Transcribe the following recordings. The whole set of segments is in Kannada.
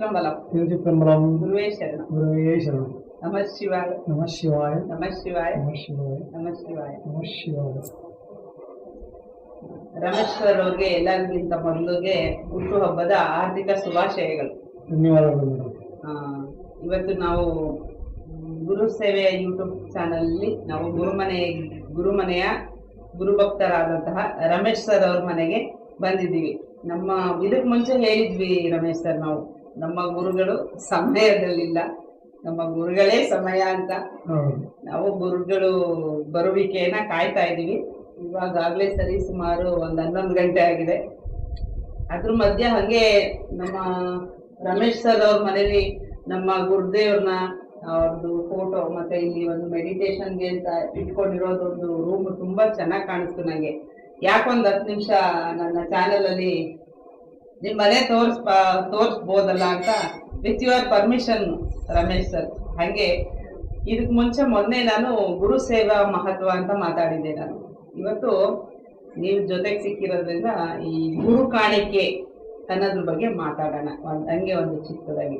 ಚಿತ್ರಮಲಂ ತಿರುಚಿತ್ತಂಬರಂ ಗುರುವೇ ಶರಣ ಗುರುವೇ ಶರಣ ನಮಃ ಶಿವಾಯ ನಮಃ ಶಿವಾಯ ನಮಃ ಶಿವಾಯ ನಮಃ ಶಿವಾಯ ನಮಃ ಶಿವಾಯ ನಮಃ ಶಿವಾಯ ಅವ್ರಿಗೆ ಎಲ್ಲರಿಗಿಂತ ಮೊದಲಿಗೆ ಹುಟ್ಟುಹಬ್ಬದ ಆರ್ಥಿಕ ಶುಭಾಶಯಗಳು ಧನ್ಯವಾದಗಳು ಇವತ್ತು ನಾವು ಗುರು ಸೇವೆಯ ಯೂಟ್ಯೂಬ್ ಚಾನಲ್ನಲ್ಲಿ ನಾವು ಗುರುಮನೆ ಗುರುಮನೆಯ ಗುರುಭಕ್ತರಾದಂತಹ ರಮೇಶ್ ಸರ್ ಅವ್ರ ಮನೆಗೆ ಬಂದಿದ್ದೀವಿ. ನಮ್ಮ ಇದಕ್ಕೆ ಮುಂಚೆ ಹೇಳಿದ್ವಿ ರಮೇಶ್ ಸರ್ ನಾವು. ನಮ್ಮ ಗುರುಗಳು ಸಮಯದಲ್ಲಿಲ್ಲ ನಮ್ಮ ಗುರುಗಳೇ ಸಮಯ ಅಂತ. ನಾವು ಗುರುಗಳು ಬರುವಿಕೆಯನ್ನ ಕಾಯ್ತಾ ಇದ್ದೀವಿ. ಇವಾಗಾಗಲೇ ಸರಿ ಸುಮಾರು ಒಂದು ಹನ್ನೊಂದು ಗಂಟೆ ಆಗಿದೆ. ಅದ್ರ ಮಧ್ಯೆ ಹಂಗೆ ನಮ್ಮ ರಮೇಶ್ ಸರ್ ಅವ್ರ ಮನೇಲಿ ನಮ್ಮ ಗುರುದೇವ್ರನ್ನ ಅವ್ರದ್ದು ಫೋಟೋ ಮತ್ತೆ ಇಲ್ಲಿ ಒಂದು ಮೆಡಿಟೇಷನ್ಗೆ ಅಂತ ಇಟ್ಕೊಂಡಿರೋದೊಂದು ರೂಮ್ ತುಂಬಾ ಚೆನ್ನಾಗಿ ಕಾಣಿಸ್ತು ನನಗೆ ಯಾಕೊಂದ್ ಹತ್ತು ನಿಮಿಷ ನನ್ನ ಚಾನೆಲ್ ಅಲ್ಲಿ ನಿಮ್ ಮನೆ ತೋರ್ಸ್ ತೋರಿಸ್ಬೋದಲ್ಲ ಅಂತ with your permission Ramesh sir ಹಾಗೆ ಇದಕ್ಕೆ ಮುಂಚೆ ಮೊನ್ನೆ ನಾನು ಗುರು ಸೇವಾ ಮಹತ್ವ ಅಂತ ಮಾತಾಡಿದ್ದೆ ನಾನು. ಇವತ್ತು ನೀವು ಜೊತೆಗೆ ಸಿಕ್ಕಿರೋದ್ರಿಂದ ಈ ಗುರು ಕಾಣಿಕೆ ಅನ್ನೋದ್ರ ಬಗ್ಗೆ ಮಾತಾಡೋಣ. ಒಂದು ಹಂಗೆ ಒಂದು ಚಿಕ್ಕದಾಗಿ.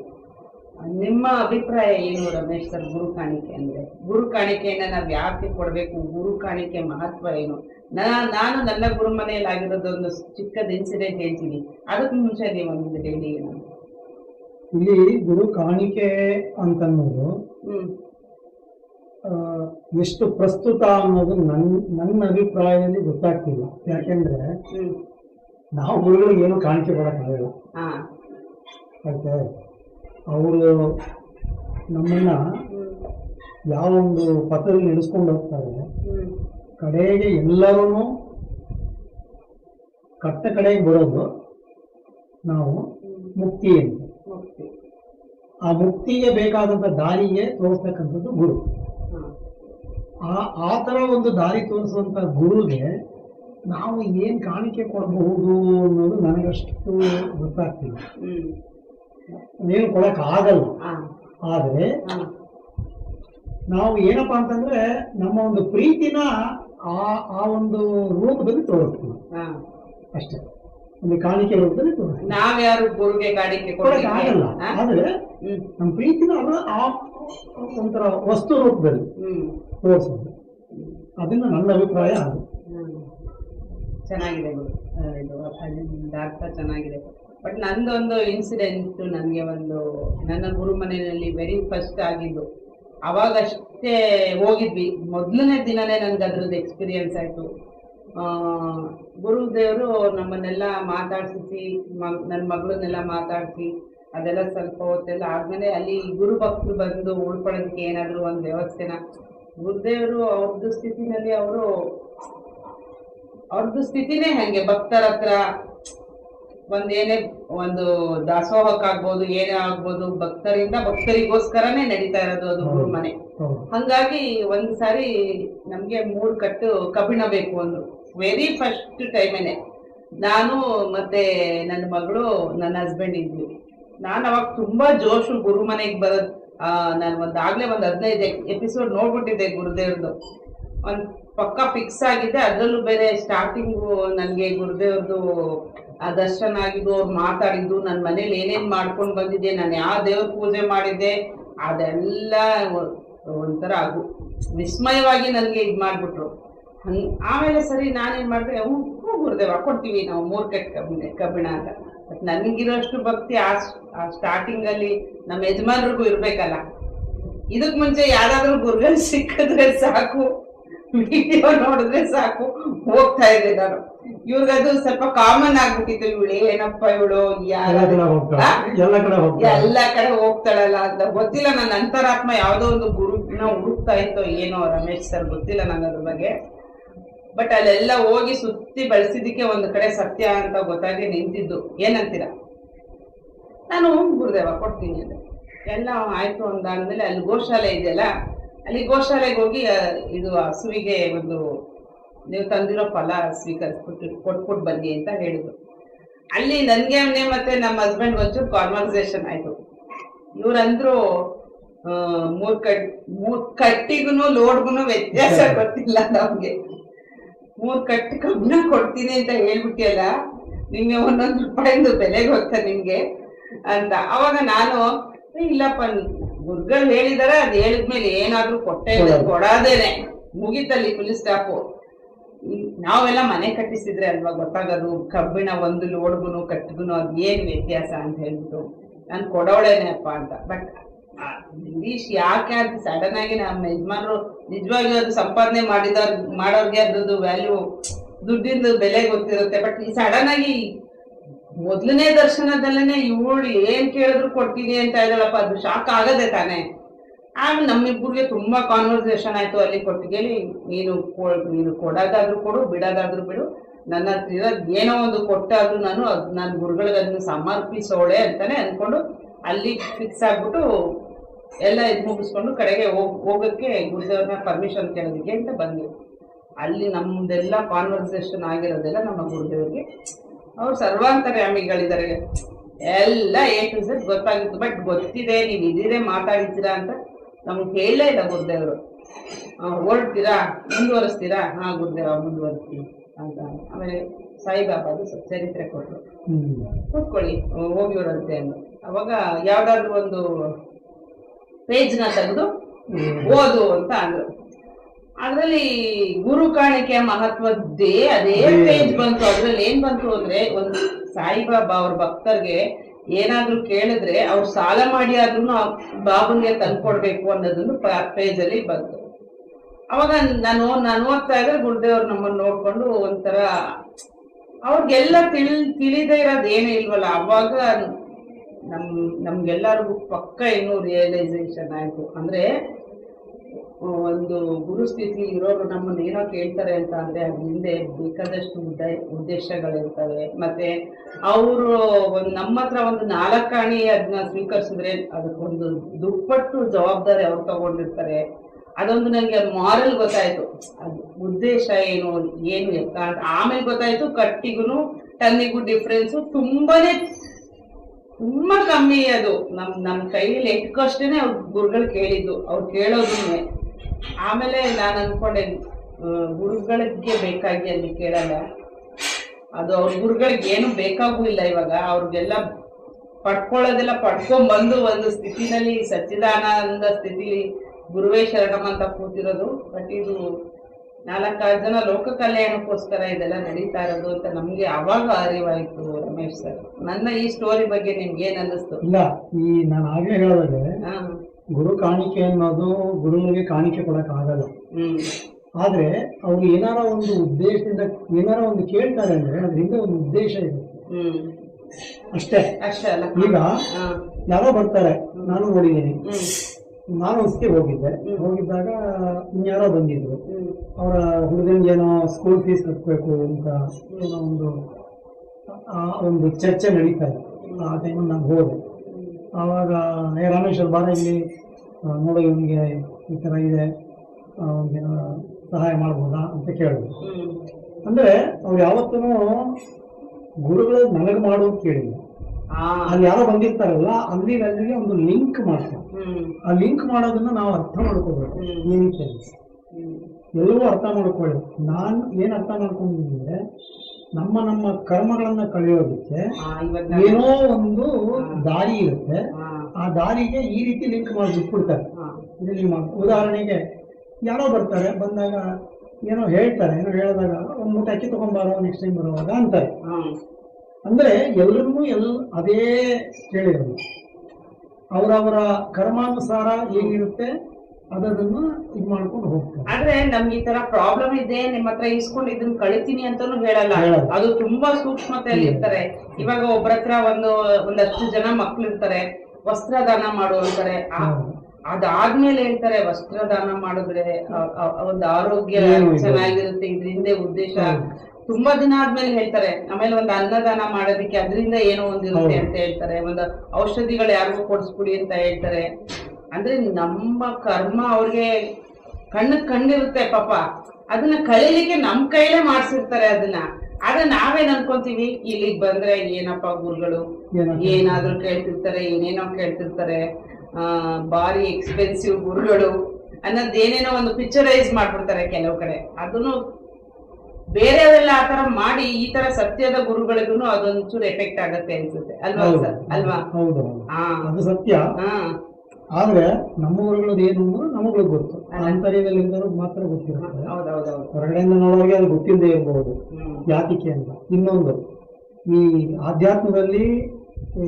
ನಿಮ್ಮ ಅಭಿಪ್ರಾಯ ಏನು ರಮೇಶ್ ಸರ್ ಗುರು ಕಾಣಿಕೆ ಅಂದ್ರೆ? ಗುರು ಕಾಣಿಕೆಯನ್ನ ನಾವು ಯಾಕೆ ಕೊಡಬೇಕು? ಗುರು ಕಾಣಿಕೆ ಮಹತ್ವ ಏನು? ನಾನು ನನ್ನ ಗುರು ಮನೆಯಲ್ಲಿ ಆಗಿರೋದೊಂದು ಚಿಕ್ಕದ ಇನ್ಸಿಡೆಂಟ್ ಹೇಳ್ತೀನಿ. ಅದಕ್ಕೆ ಮುಂಚೆ ನೀವು ಒಂದು ಹೇಳಿ ಇಲ್ಲಿ ಗುರು ಕಾಣಿಕೆ ಅಂತನ್ನೋದು ಎಷ್ಟು ಪ್ರಸ್ತುತ ಅನ್ನೋದು ನನ್ನ ನನ್ನ ಅಭಿಪ್ರಾಯದಲ್ಲಿ ಗೊತ್ತಾಗ್ತಿಲ್ಲ. ಯಾಕೆಂದ್ರೆ ನಾವು ಗುರುಗಳಿಗೆ ಏನು ಕಾಣಿಕೆ ಕೊಡಕ್ಕಾಗಲ್ಲ. ಹಾ. ಆಯ್ತಾ ಅವರು ನಮ್ಮನ್ನ ಯಾವ ಒಂದು ಪಥದಲ್ಲಿ ನಡೆಸ್ಕೊಂಡು ಹೋಗ್ತಾರೆ. ಕಡೆಗೆ ಎಲ್ಲರೂ ಕಟ್ಟ ಕಡೆಗೆ ಬರೋದು ನಾವು ಮುಕ್ತಿಯನ್ನು. ಮುಕ್ತಿ. ಅಂತ ಆ ಮುಕ್ತಿಗೆ ಬೇಕಾದಂಥ ದಾರಿಗೆ ತೋರಿಸ್ತಕ್ಕಂಥದ್ದು ಗುರು. ಆ ಆ ಥರ ಒಂದು ದಾರಿ ತೋರಿಸುವಂಥ ಗುರುಗೆ ನಾವು ಏನು ಕಾಣಿಕೆ ಕೊಡಬಹುದು ಅನ್ನೋದು ನನಗಷ್ಟು ಗೊತ್ತಾಗ್ತಿಲ್ಲ. ಏನು ಕೊಡೋಕ್ಕಾಗಲ್ಲ. ಆಗಲ್ಲ ಹಾ. ನಾವು ಏನಪ್ಪಾ ಅಂತಂದ್ರೆ ನಮ್ಮ ಒಂದು ಪ್ರೀತಿನ ಆ ಆ ಒಂದು ರೂಪದಲ್ಲಿ ತೋರಿಸ್ತೀವಿ. ಹಾ. ಅಷ್ಟೇ. ಒಂದು ಕಾಣಿಕೆ ರೂಪದಲ್ಲಿ ತೋರಿಸ್ತೀವಿ. ನಾವ್ಯಾರು ಗುರುಗೆ ಕಾಣಿಕೆ ಆಗಲ್ಲ ಆದ್ರೆ ನಮ್ಮ ಪ್ರೀತಿನ ಅದು ಆ ಒಂಥರ ವಸ್ತು ರೂಪದಲ್ಲಿ ತೋರಿಸೋದು ಅದನ್ನ ನನ್ನ ಅಭಿಪ್ರಾಯ ಅದು. ಚೆನ್ನಾಗಿದೆ ಇದು ಅರ್ಥ ಚೆನ್ನಾಗಿದೆ. ಬಟ್ ನಂದೊಂದು ಇನ್ಸಿಡೆಂಟ್ ನನಗೆ ಒಂದು ನನ್ನ ಗುರು ಮನೆಯಲ್ಲಿ ವೆರಿ ಫಸ್ಟ್ ಆಗಿದ್ದು. ಅವಾಗಷ್ಟೇ ಹೋಗಿದ್ವಿ. ಮೊದಲನೇ ದಿನನೇ ನನಗೆ ಅದ್ರದ್ದು ಎಕ್ಸ್ಪೀರಿಯನ್ಸ್ ಆಯಿತು. ಗುರುದೇವರು ನಮ್ಮನ್ನೆಲ್ಲ ಮಾತಾಡಿಸಿ ನನ್ನ ಮಗಳನ್ನೆಲ್ಲ ಮಾತಾಡಿಸಿ, ಅದೆಲ್ಲ ಸ್ವಲ್ಪ ಹೊತ್ತೆಲ್ಲ ಆದ್ಮೇಲೆ ಅಲ್ಲಿ ಗುರು ಭಕ್ತರು ಬಂದು ಉಳ್ಕೊಳ್ಳೋದಕ್ಕೆ ಏನಾದರೂ ಒಂದು ವ್ಯವಸ್ಥೆನ. ಗುರುದೇವರು ಅವ್ರದ್ದು ಸ್ಥಿತಿನಲ್ಲಿ ಅವರು ಅವ್ರದ್ದು ಸ್ಥಿತಿನೇ ಹಂಗೆ. ಭಕ್ತರ ಹತ್ರ ಒಂದೇನೇ ಒಂದು ದಾಸೋಹಕ್ಕಾಗ್ಬೋದು ಏನೇ ಆಗ್ಬೋದು ಭಕ್ತರಿಂದ ಭಕ್ತರಿಗೋಸ್ಕರನೇ ನಡೀತಾ ಇರೋದು ಅದು ಮನೆ. ಹಂಗಾಗಿ ಒಂದ್ ಸಾರಿ ನಮ್ಗೆ ಮೂರ್ ಕಟ್ಟು ಕಬ್ಬಿಣ ಬೇಕು ಅಂದ್ರು ವೆರಿ ಫಸ್ಟ್ ಟೈಮೇನೆ ನಾನು ಮತ್ತೆ ನನ್ನ ಮಗಳು ನನ್ನ ಹಸ್ಬೆಂಡ್ ಇದ್ವಿ. ನಾನು ಅವಾಗ ತುಂಬಾ ಜೋಶು ಗುರು ಮನೆಗೆ ಬರೋದ್ ಆ, ನಾನು ಆಗ್ಲೇ ಒಂದ್ ಹದಿನೈದು ಎಪಿಸೋಡ್ ನೋಡ್ಬಿಟ್ಟಿದ್ದೆ ಗುರುದೇವ್ರದ್ದು ಒಂದ್ ಪಕ್ಕ ಫಿಕ್ಸ್ ಆಗಿದೆ ಅದ್ರಲ್ಲೂ ಬೇರೆ ಸ್ಟಾರ್ಟಿಂಗು ನನಗೆ ಗುರುದೇವ್ರದ್ದು ಆ ದರ್ಶನ ಆಗಿದ್ದು ಅವ್ರು ಮಾತಾಡಿದ್ದು ನನ್ನ ಮನೇಲಿ ಏನೇನ್ ಮಾಡ್ಕೊಂಡು ಬಂದಿದ್ದೆ, ನಾನು ಯಾವ ದೇವ್ರ ಪೂಜೆ ಮಾಡಿದ್ದೆ, ಅದೆಲ್ಲ ಒಂಥರ ಆಗು ವಿಸ್ಮಯವಾಗಿ ನನಗೆ ಇದು ಮಾಡ್ಬಿಟ್ರು. ಹಂಗೆ ಆಮೇಲೆ ಸರಿ ನಾನೇನು ಮಾಡಿದೆ, ಹ್ಞೂ ಗುರುದೇವ, ಕೊಡ್ತೀವಿ ನಾವು ಮೂರ್ ಕಟ್ ಕಬ್ಬಿಣ ಕಬ್ಬಿಣ ಅಂತ. ಬಟ್ ನನಗಿರೋಷ್ಟು ಭಕ್ತಿ ಆ ಸ್ಟಾರ್ಟಿಂಗಲ್ಲಿ ನಮ್ಮ ಯಜಮಾನ್ರಿಗೂ ಇರಬೇಕಲ್ಲ. ಇದಕ್ಕೆ ಮುಂಚೆ ಯಾರಾದರೂ ಗುರುಗಳು ಸಿಕ್ಕಿದ್ರೆ ಸಾಕು ವಿಡಿಯೋ ನೋಡಿದ್ರೆ ಸಾಕು, ಹೋಗ್ತಾ ಇದ್ದೆ ನಾನು. ಇವ್ರಿಗದು ಸ್ವಲ್ಪ ಕಾಮನ್ ಆಗ್ಬಿಟ್ಟಿತ್ತು ಇವಳು ಏನಪ್ಪ ಇವಳು ಎಲ್ಲ ಕಡೆ ಹೋಗ್ತಾಳಲ್ಲ ಅಂತ ಗೊತ್ತಿಲ್ಲ ನನ್ನ ಅಂತರಾತ್ಮ ಯಾವ್ದೋ ಒಂದು ಗುರುನ ಹುಡುಕ್ತಾ ಇತ್ತೋ ಏನೋ ರಮೇಶ್ ಸರ್ ಗೊತ್ತಿಲ್ಲ ನಂಗೆ ಅದ್ರ ಬಗ್ಗೆ. ಬಟ್ ಅಲ್ಲೆಲ್ಲ ಹೋಗಿ ಸುತ್ತಿ ಬಳಸಿದಕ್ಕೆ ಒಂದು ಕಡೆ ಸತ್ಯ ಅಂತ ಗೊತ್ತಾಗಿ ನಿಂತಿದ್ದು. ಏನಂತೀರ? ನಾನು ಗುರುದೇವ ಕೊಡ್ತೀನಿ ಅಂತ. ಎಲ್ಲ ಆಯ್ತು ಅಂದಾದ್ಮೇಲೆ ಅಲ್ಲಿ ಗೋಶಾಲೆ ಇದೆಯಲ್ಲ ಅಲ್ಲಿ ಗೋಶಾಲೆಗೆ ಹೋಗಿ ಇದು ಹಸುವಿಗೆ ಒಂದು ನೀವು ತಂದಿರೋ ಫಲ ಸ್ವೀಕರಿಸ್ಬಿಟ್ಟು ಕೊಟ್ಬಿಟ್ಟು ಬನ್ನಿ ಅಂತ ಹೇಳಿದ್ರು. ಅಲ್ಲಿ ನನಗೆ ಅವನೇ ಮತ್ತೆ ನಮ್ಮ ಹಸ್ಬೆಂಡ್ ಒಂಚೂರು ಕಾನ್ವರ್ಸೇಷನ್ ಆಯ್ತು. ಇವ್ರಂದ್ರು ಮೂರ್ ಕಟ್ ಮೂರ್ ಕಟ್ಟಿಗೂ ಲೋಡ್ಗುನು ವ್ಯತ್ಯಾಸ ಗೊತ್ತಿಲ್ಲ ನಮಗೆ. ಮೂರ್ ಕಟ್ಟಿ ಕಮ್ಮಿ ಕೊಡ್ತೀನಿ ಅಂತ ಹೇಳ್ಬಿಟ್ಟಿಯಲ್ಲ ನಿಮ್ಗೆ ಒಂದೊಂದು ರೂಪಾಯಿಂದು ಬೆಲೆ ಗೊತ್ತಾ ನಿಮ್ಗೆ ಅಂತ. ಅವಾಗ ನಾನು "ಏ, ಇಲ್ಲಪ್ಪ ಗುರುಗಳು ಹೇಳಿದಾರೆ ಅದ್ ಹೇಳಿದ್ಮೇಲೆ ಏನಾದ್ರೂ ಕೊಟ್ಟೆ. ಕೊಡೋದೇನೆ. ಮುಗಿತಲ್ಲಿ ಫುಲ್ ಸ್ಟಾಪು ನಾವೆಲ್ಲ ಮನೆ ಕಟ್ಟಿಸಿದ್ರೆ ಅಲ್ವಾ ಗೊತ್ತಾಗೋದು? ಕಬ್ಬಿಣ ಒಂದು ಲೋಡ್ಗುನು, ಕಟ್ಟಿಗುನು ಅದ್ ಏನು ವ್ಯತ್ಯಾಸ ಅಂತ ಹೇಳ್ಬಿಟ್ಟು. ನಾನು ಕೊಡೋಳೇನೆಪ್ಪ ಅಂತ. ಬಟ್ ಇಂಗ್ಲಿಷ್ ಯಾಕೆ ಅದು ಸಡನ್ ಆಗಿ ನಮ್ಮ ಯಜಮಾನರು ನಿಜವಾಗಿ ಅದು ಸಂಪಾದನೆ ಮಾಡಿದ ಮಾಡೋರ್ಗೆ ಅದ್ರದ್ದು ವ್ಯಾಲ್ಯೂ ದುಡ್ಡಿಂದು ಬೆಲೆ ಗೊತ್ತಿರುತ್ತೆ. ಬಟ್ ಈ ಸಡನ್ ಆಗಿ ಮೊದಲನೇ ದರ್ಶನದಲ್ಲೇನೆ ಇವಳು ಏನ್ ಕೇಳಿದ್ರು ಕೊಡ್ತೀನಿ ಅಂತ ಇದ್ದಾಳಪ್ಪ. ಅದು ಶಾಕ್ ಆಗದೆ ತಾನೆ. ಆಮೇಲೆ ನಮ್ಮಿಬ್ಬರಿಗೆ ತುಂಬಾ ಕಾನ್ವರ್ಸೇಷನ್ ಆಯ್ತು ಅಲ್ಲಿ ಕೊಟ್ಟಿಗೆಲಿ ನೀನು ನೀನು ಕೊಡೋದಾದ್ರೂ ಕೊಡು, ಬಿಡೋದಾದ್ರೂ ಬಿಡು. ನನ್ನ ಹತ್ರ ಏನೋ ಒಂದು ಕೊಟ್ಟಾದ್ರೂ ನಾನು ಅದ್ ನಾನು ಗುರುಗಳಿಗೆ ಅದನ್ನ ಸಮರ್ಪಿಸೋಳೆ ಅಂತಾನೆ ಅನ್ಕೊಂಡು ಅಲ್ಲಿ ಫಿಕ್ಸ್ ಆಗ್ಬಿಟ್ಟು ಎಲ್ಲ ಇದು ಮುಗಿಸ್ಕೊಂಡು ಕಡೆಗೆ ಹೋಗ್ ಹೋಗಕ್ಕೆ ಗುರುದೇವ್ರನ್ನ ಪರ್ಮಿಷನ್ ಕೇಳೋದಕ್ಕೆ ಅಂತ ಬಂದ್ವಿ. ಅಲ್ಲಿ ನಮ್ದೆಲ್ಲ ಕಾನ್ವರ್ಸೇಷನ್ ಆಗಿರೋದೆಲ್ಲ ನಮ್ಮ ಗುರುದೇವ್ರಿಗೆ. ಅವ್ರು ಸರ್ವಾಂತರ್ಯಾಮಿಗಳಿದ್ದಾರೆ. ಎಲ್ಲ ಎ ಟು ಝೆಡ್ ಗೊತ್ತಾಗಿತ್ತು. ಬಟ್ ಗೊತ್ತಿದೆ ನೀವು ಇದೀರೇ ಮಾತಾಡಿದ್ದೀರಾ ಅಂತ. ನಮ್ಗೆ ಹೇಳಲೇ ಇಲ್ಲ ಗುರುದೇವರು. ಹೊರಡ್ತೀರಾ ಮುಂದುವರಿಸ್ತೀರಾ? ಹಾ ಗುರುದೇವ ಮುಂದುವರಿಸ್ತೀನಿ ಅಂತ. ಆಮೇಲೆ ಸಾಯಿಬಾಬಾದು ಸ್ವಲ್ಪ ಚರಿತ್ರೆ ಕೊಟ್ಟರು ಕೂತ್ಕೊಳ್ಳಿ ಹೋಗಿ ಬರುತ್ತೆ ಅಂತ. ಅವಾಗ ಯಾವ್ದಾದ್ರು ಒಂದು ಪೇಜ್ನ ತೆಗೆದು ಓದು ಅಂತ ಅಂದ್ರು. ಅದ್ರಲ್ಲಿ ಗುರು ಕಾಣಿಕೆಯ ಮಹತ್ವದ್ದೇ ಅದೇ ಅದೇ. ಪೇಜ್ ಬಂತು. ಅದ್ರಲ್ಲಿ ಏನ್ ಬಂತು ಅಂದ್ರೆ ಒಂದು ಸಾಯಿಬಾಬಾ ಅವ್ರ ಭಕ್ತರಿಗೆ ಏನಾದ್ರೂ ಕೇಳಿದ್ರೆ ಅವ್ರು ಸಾಲ ಮಾಡಿ ಆದ್ರೂ ಬಾಬುನ್ಗೆ ತಂದ್ಕೊಡ್ಬೇಕು ಅನ್ನೋದನ್ನು ಪೇಜ್ ಅಲ್ಲಿ ಬಂತು. ಅವಾಗ ನಾನು ನಾನು ಓದ್ತಾ ಇದ್ರೆ ಗುರುದೇವ್ರು ನಮ್ಮನ್ನು ನೋಡ್ಕೊಂಡು ಒಂಥರ ಅವ್ರಿಗೆಲ್ಲ ತಿಳಿ, ತಿಳಿದೇ ಇರೋದು ಏನೂ ಇಲ್ವಲ್ಲ, ಅವಾಗ ನಮ್, ನಮ್ಗೆಲ್ಲರಿಗೂ ಪಕ್ಕ ಇನ್ನೂ ರಿಯಲೈಸೇಷನ್ ಆಯ್ತು. ಅಂದ್ರೆ ಒಂದು ಗುರುಸ್ಥಿತಿ ಇರೋರು ನಮ್ಮನ್ನ ಏನೋ ಕೇಳ್ತಾರೆ ಅಂತ ಅಂದ್ರೆ ಅದ್ರ ಹಿಂದೆ ಬೇಕಾದಷ್ಟು ಉದ್ದ, ಉದ್ದೇಶಗಳಿರ್ತವೆ. ಮತ್ತೆ ಅವರು ಒಂದು ನಮ್ಮ ಹತ್ರ ಒಂದು ನಾಲ್ಕಾಣಿ ಅದನ್ನ ಸ್ವೀಕರಿಸಿದ್ರೆ ಅದಕ್ಕೊಂದು ದುಪ್ಪಟ್ಟು ಜವಾಬ್ದಾರಿ ಅವ್ರು ತಗೊಂಡಿರ್ತಾರೆ. ಅದೊಂದು ನನಗೆ ಮಾರಲ್ ಗೊತ್ತಾಯ್ತು. ಅದು ಉದ್ದೇಶ ಏನು ಏನು ಆಮೇಲೆ ಗೊತ್ತಾಯ್ತು ಕಟ್ಟಿಗೂ ಟನ್ನಿಗೂ ಡಿಫ್ರೆನ್ಸು ತುಂಬಾನೇ ತುಂಬಾ ಕಮ್ಮಿ ಅದು. ನಮ್ ನಮ್ ಕೈಯಲ್ಲಿ ಎಟ್ಕಷ್ಟೇನೆ ಅವ್ರ ಗುರುಗಳು ಕೇಳಿದ್ದು. ಅವ್ರು ಕೇಳೋದನ್ನೇ. ಆಮೇಲೆ ನಾನು ಅನ್ಕೊಂಡೆ ಗುರುಗಳಿಗೆ ಬೇಕಾಗಿ ಅಲ್ಲಿ ಕೇಳಲ್ಲ. ಅದು ಅವ್ರ ಗುರುಗಳಿಗೆ ಏನು ಬೇಕಾಗೂ ಇವಾಗ. ಅವ್ರಿಗೆಲ್ಲ ಪಡ್ಕೊಳ್ಳೋದೆಲ್ಲ ಪಡ್ಕೊಂಡ್ ಬಂದು ಒಂದು ಸ್ಥಿತಿನಲ್ಲಿ ಸಚ್ಚಿದಾನಂದ ಸ್ಥಿತಿಲಿ ಗುರುವೇ ಶರಣಂ ಅಂತ ಕೂತಿರೋದು. ಬಟ್ ಇದು ನಾಲ್ಕಾರು ಜನ ಲೋಕ ಕಲ್ಯಾಣಕ್ಕೋಸ್ಕರ ಇದೆಲ್ಲ ನಡೀತಾ ಇರೋದು ಅಂತ ನಮ್ಗೆ ಅವಾಗ ಅರಿವಾಯ್ತು ರಮೇಶ್ ಸರ್? ನನ್ನ ಈ ಸ್ಟೋರಿ ಬಗ್ಗೆ ನಿಮ್ಗೆ ಏನ್ ಅನ್ನಿಸ್ತು? ಇಲ್ಲ ಈ ನಾನು ಆಗ್ಲೇ ಹೇಳಿದ್ರೆ ಗುರು ಕಾಣಿಕೆ ಅನ್ನೋದು ಗುರುವಿಗೆ ಕಾಣಿಕೆ ಕೊಡಕ್ ಆಗಲ್ಲ. ಆದ್ರೆ ಅವ್ರು ಏನಾರ ಒಂದು ಉದ್ದೇಶದಿಂದ ಏನಾರ ಒಂದು ಕೇಳ್ತಾರೆ ಅಂದ್ರೆ ಅದ್ರ ಹಿಂದೆ ಒಂದು ಉದ್ದೇಶ ಇದೆ. ಅಷ್ಟೇ. ಅಷ್ಟೇ ಅಲ್ಲ. ಈಗ ಯಾರೋ ಬರ್ತಾರೆ ನಾನು ನೋಡಿದ್ದೀನಿ. ನಾನು ಒಂದ್ಸತಿ ಹೋಗಿದ್ದೆ. ಹೋಗಿದ್ದಾಗ ಇನ್ಯಾರೋ ಬಂದಿದ್ರು. ಅವರ ಹುಡುಗನಿಗೆ ಏನೋ ಸ್ಕೂಲ್ ಫೀಸ್ ಕಟ್ಟಬೇಕು ಅಂತ ಏನೋ ಒಂದು ಆ ಒಂದು ಚರ್ಚೆ ನಡೀತಾ ಇತ್ತು. ಆ ಟೈಮಲ್ಲಿ ನಾನು ಹೋದೆ. ಆವಾಗ ಏ ರಾಮೇಶ್ವರ್ ಬಾರ ಇಲ್ಲಿ ನೋಡೋ ಇವನಿಗೆ ಈ ಥರ ಇದೆ. ಅವನಿಗೇನೋ ಸಹಾಯ ಮಾಡ್ಬೋದಾ ಅಂತ ಕೇಳಿದ್ರು. ಅಂದರೆ ಅವ್ರು ಯಾವತ್ತೂ ಗುರುಗಳು ನನಗೆ ಮಾಡೋದು ಕೇಳಿಲ್ಲ ಹಾ ಅಲ್ಲಿ ಯಾರೋ ಬಂದಿರ್ತಾರಲ್ಲ ಅಲ್ಲಿ ಅಲ್ಲಿಗೆ ಒಂದು ಲಿಂಕ್ ಮಾಡ್ತಾರೆ ಆ ಲಿಂಕ್ ಮಾಡೋದನ್ನ ನಾವು ಅರ್ಥ ಮಾಡ್ಕೋಬೇಕು. ಏನಕ್ಕೆ ಎಲ್ಲವೂ ಅರ್ಥ ಮಾಡ್ಕೊಳ್ಳಿ. ನಾನು ಏನು ಅರ್ಥ ಮಾಡ್ಕೊಂಡಿದ್ರೆ ನಮ್ಮ ನಮ್ಮ ಕರ್ಮಗಳನ್ನ ಕಳೆಯೋದಕ್ಕೆ ಏನೋ ಒಂದು ದಾರಿ ಇರುತ್ತೆ. ಆ ದಾರಿಗೆ ಈ ರೀತಿ ಲಿಂಕ್ ಮಾಡಿ ಬಿಟ್ಬಿಡ್ತಾರೆ ಹಾ. ಉದಾಹರಣೆಗೆ ಯಾರೋ ಬರ್ತಾರೆ ಬಂದಾಗ ಏನೋ ಹೇಳ್ತಾರೆ ಏನೋ ಹೇಳಿದಾಗ ಒಂದು ಮೂಟೆ ಅಕ್ಕಿ ನೆಕ್ಸ್ಟ್ ಟೈಮ್ ಬರುವಾಗ ಅಂತಾರೆ. ಅಂದ್ರೆ ಎಲ್ರಿಗೂ ಎಲ್ ಅದೇ ಕೇಳಿರೋದು ಅವರವರ ಕರ್ಮಾನುಸಾರ ಏನಿರುತ್ತೆ ಅದನ್ನ ಇದು ಮಾಡ್ಕೊಂಡು ಹೋಗ್ತಾರೆ ಆದ್ರೆ ನಮ್ಗೆ ಈ ತರ ಪ್ರಾಬ್ಲಮ್ ಇದೆ ನಿಮ್ಮ ಹತ್ರ ಇಸ್ಕೊಂಡು ಇದನ್ನ ಕಳಿತೀನಿ ಅಂತಾನು ಹೇಳಲ್ಲ. ಅದು ತುಂಬಾ ಸೂಕ್ಷ್ಮತೆಯಲ್ಲಿ ಇರ್ತಾರೆ ಇವಾಗ ಒಬ್ಬರ ಹತ್ರ ಒಂದು ಒಂದಷ್ಟು ಜನ ಮಕ್ಳು ಇರ್ತಾರೆ ವಸ್ತ್ರದಾನ ಮಾಡು ಅಂತಾರೆ ಆ- ಹೌದು. ಅದಾದ್ಮೇಲೆ ಹೇಳ್ತಾರೆ ವಸ್ತ್ರದಾನ ಮಾಡಿದ್ರೆ ಆ- ಆ- ಆ ಒಂದು ಆರೋಗ್ಯ? ಚೆನ್ನಾಗಿರುತ್ತೆ ಇದ್ರಿಂದ ಉದ್ದೇಶ. ತುಂಬಾ ದಿನ ಆದ್ಮೇಲೆ ಹೇಳ್ತಾರೆ ಆಮೇಲೆ ಒಂದು ಅನ್ನದಾನ ಮಾಡೋದಕ್ಕೆ ಅದರಿಂದ ಏನೋ ಒಂದಿರುತ್ತೆ. ಅಂತ ಹೇಳ್ತಾರೆ. ಒಂದು ಔಷಧಿಗಳು ಯಾರಿಗೂ ಕೊಡಿಸ್ಬಿಡಿ ಅಂತ ಹೇಳ್ತಾರೆ. ಅಂದ್ರೆ ನಮ್ಮ ಕರ್ಮ ಅವ್ರಿಗೆ ಕಣ್ಣು ಕಣ್ಣಿರುತ್ತೆ ಪಾಪ. ಅದನ್ನ ಕಳೀಲಿಕ್ಕೆ ನಮ್ ಕೈಲೇ ಮಾಡ್ಸಿರ್ತಾರೆ ಅದನ್ನ. ಆದ್ರೆ ನಾವೇನ್ ಅನ್ಕೊಂತೀವಿ? ಇಲ್ಲಿಗ್ ಬಂದ್ರೆ ಏನಪ್ಪ ಗುರುಗಳು? ಏನಾದ್ರು ಏನಾದ್ರೂ ಕೇಳ್ತಿರ್ತಾರೆ ಏನೇನೋ ಕೇಳ್ತಿರ್ತಾರೆ. ಆ ಬಾರಿ ಎಕ್ಸ್ಪೆನ್ಸಿವ್ ಗುರುಗಳು ಅನ್ನೋದ್ ಏನೇನೋ ಒಂದು ಪಿಕ್ಚರೈಸ್ ಮಾಡ್ಬಿಡ್ತಾರೆ ಕೆಲವು ಕಡೆ. ಅದನ್ನು ಬೇರೆಯವೆಲ್ಲ ತರ ಮಾಡಿ ಈ ತರ ಸತ್ಯದ ಗುರುಗಳಿಗೂ ಅದೊಂಚೂರು ಎಫೆಕ್ಟ್ ಆಗತ್ತೆ ಅನ್ಸುತ್ತೆ. ಅಲ್ವಾ ಸರ್? ಅಲ್ವಾ? ಹೌದು ಅದು ಸತ್ಯ. ಆದ್ರೆ ನಮ್ಮ ಊರುಗಳದ್ದು ಏನು ಅಂದ್ರೆ ನಮಗೂ ಗೊತ್ತು. ಅಂತರ್ಯದಲ್ಲಿ ಮಾತ್ರ ಗೊತ್ತಿರುತ್ತೆ. ಹೊರಗಡೆಯಿಂದ ನೋಡೋರಿಗೆ ಅದು ಗೊತ್ತಿಲ್ಲದೆ ಇರಬಹುದು ಜಾತಿಕೆ ಯಾತಿಕೆ ಅಂತ. ಇನ್ನೊಂದು ಈ ಆಧ್ಯಾತ್ಮದಲ್ಲಿ ಈ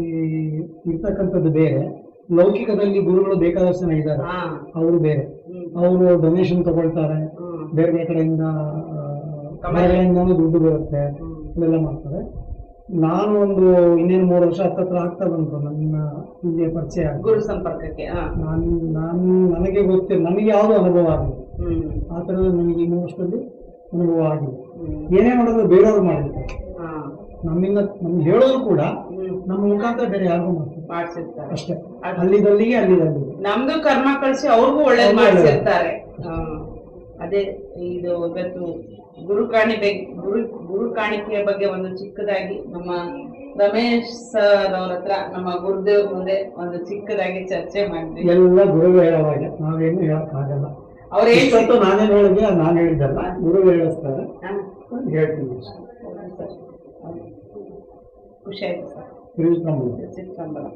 ಇರ್ತಕ್ಕಂಥದ್ದು ಬೇರೆ. ಲೌಕಿಕದಲ್ಲಿ ಗುರುಗಳು ಬೇಕಾದಷ್ಟು ಜನ ಇದ್ದಾರೆ. ಅವರು ಬೇರೆ. ಅವರು ಡೊನೇಷನ್ ತಗೊಳ್ತಾರೆ. ಬೇರೆ ಬೇರೆ ಕಡೆಯಿಂದ ಆ, ಮನೆಗಳಿಂದನೂ ದುಡ್ಡು ಬರುತ್ತೆ ಇದೆಲ್ಲ ಮಾಡ್ತಾರೆ. ನಾನು ಒಂದು ಇನ್ನೇನು ಮೂರು ವರ್ಷ ಹತ್ತತ್ರ ಆಗ್ತಾ ಬಂತು ನನ್ನ ನಿಮಗೆ ಪರಿಚಯ ಗುರು ಸಂಪರ್ಕಕ್ಕೆ ನಾನು ನಾನು ನನಗೆ ಗೊತ್ತಿಲ್ಲ ನನಗೆ ಯಾವುದು ಅನುಭವ ಹ್ಮ್. ಆ ಥರ ನನಗೆ ಇನ್ನೂ ವರ್ಷದಲ್ಲಿ ಅನುಭವ ಹ್ಮ್. ಏನೇ ಮಾಡೋದು ಬೇರೆಯವ್ರು ಮಾಡಿರ್ತಾರೆ ಹಾ. ನಮ್ಮಿಂದ ನಮ್ಗೆ ಹೇಳೋದು ಕೂಡ ನಮ್ಮ ಮುಖಾಂತರ ಬೇರೆ ಯಾರಿಗೂ ಮಾಡ್ತಾರೆ ಅಷ್ಟೇ. ಅಲ್ಲಿದಲ್ಲಿಗೆ ಅಲ್ಲಿದಲ್ಲಿ ನಮ್ದು ಕರ್ಮ ಕಳಿಸಿ ಅವ್ರಿಗೂ ಒಳ್ಳೇದು ಮಾಡಿಸಿರ್ತಾರೆ. ಅದೇ ಇದು ಇವತ್ತು ಗುರು ಕಾಣಿ ಬಗ್ಗೆ ಗುರು ಗುರು ಕಾಣಿಕೆಯ ಬಗ್ಗೆ ಒಂದು ಚಿಕ್ಕದಾಗಿ ನಮ್ಮ ರಮೇಶ್ ಸರ್ ಅವ್ರ ಹತ್ರ ನಮ್ಮ ಗುರುದೇವ್ ಮುಂದೆ ಒಂದು ಚಿಕ್ಕದಾಗಿ ಚರ್ಚೆ ಮಾಡಿದ್ವಿ ಎಲ್ಲ ಗುರು ಹೇಳುವಾಗ ನಾವೇನು ಹೇಳಕ್ಕಾಗಲ್ಲ ಅವ್ರ ಏನ್ ನಾನೇ ಹೇಳಿದ್ವಿ ನಾನು ಹೇಳಿದ್ದಲ್ಲ ಗುರು ಹೇಳಿಸ್ತಾರೆ. ಹೇಳ್ತೀನಿ. ಖುಷಿ ಆಯ್ತು ಸರ್.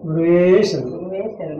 ಗುರುವೇ ಶರಣ. ಗುರುವೇ ಶರಣ.